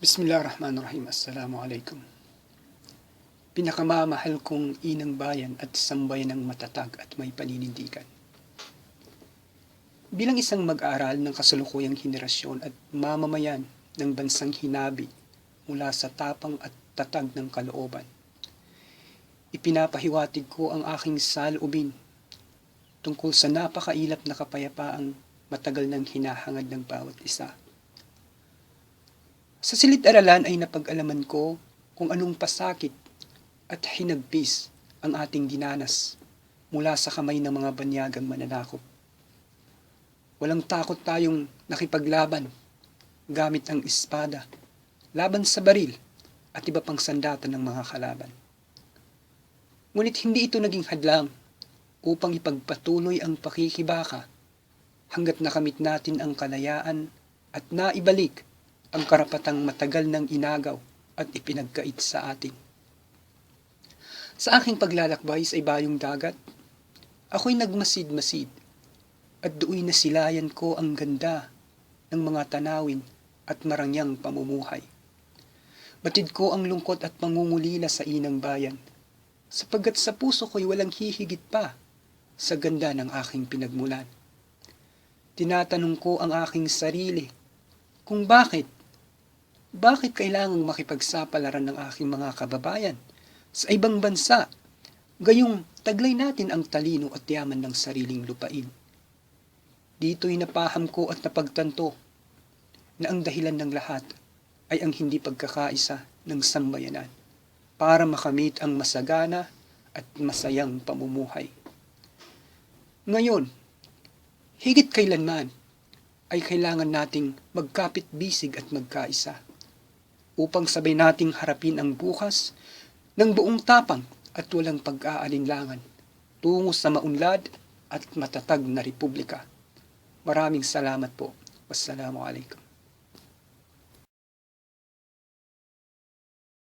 Bismillahirrahmanirrahim. Assalamualaikum. Pinakamamahal kong inang bayan at sambayan ng matatag at may paninindigan. Bilang isang mag-aral ng kasalukuyang henerasyon at mamamayan ng bansang hinabi mula sa tapang at tatag ng kalooban, ipinapahiwatig ko ang aking salubin tungkol sa napakailap na kapayapaang matagal nang hinahangad ng bawat isa. Sa silid-aralan ay napag-alaman ko kung anong pasakit at hinagpis ang ating dinanas mula sa kamay ng mga banyagang mananakop. Walang takot tayong nakipaglaban gamit ang espada, laban sa baril at iba pang sandata ng mga kalaban. Ngunit hindi ito naging hadlang upang ipagpatuloy ang pakikibaka hanggat nakamit natin ang kalayaan at naibalik ang karapatang matagal ng inagaw at ipinagkait sa atin. Sa aking paglalakbay sa ibayong dagat, ako'y nagmasid-masid at do'y nasilayan ko ang ganda ng mga tanawin at marangyang pamumuhay. Batid ko ang lungkot at pangungulila sa inang bayan, sapagkat sa puso ko'y walang hihigit pa sa ganda ng aking pinagmulan. Tinatanong ko ang aking sarili kung bakit bakit kailangang makipagsapalaran ng aking mga kababayan sa ibang bansa, gayong taglay natin ang talino at yaman ng sariling lupain. Dito'y napaham ko at napagtanto na ang dahilan ng lahat ay ang hindi pagkakaisa ng sambayanan para makamit ang masagana at masayang pamumuhay. Ngayon, higit kailanman ay kailangan nating magkapit bisig at magkaisa upang sabay nating harapin ang bukas ng buong tapang at walang pag-aalinlangan tungo sa maunlad at matatag na republika. Maraming salamat po. Wassalamu alaikum.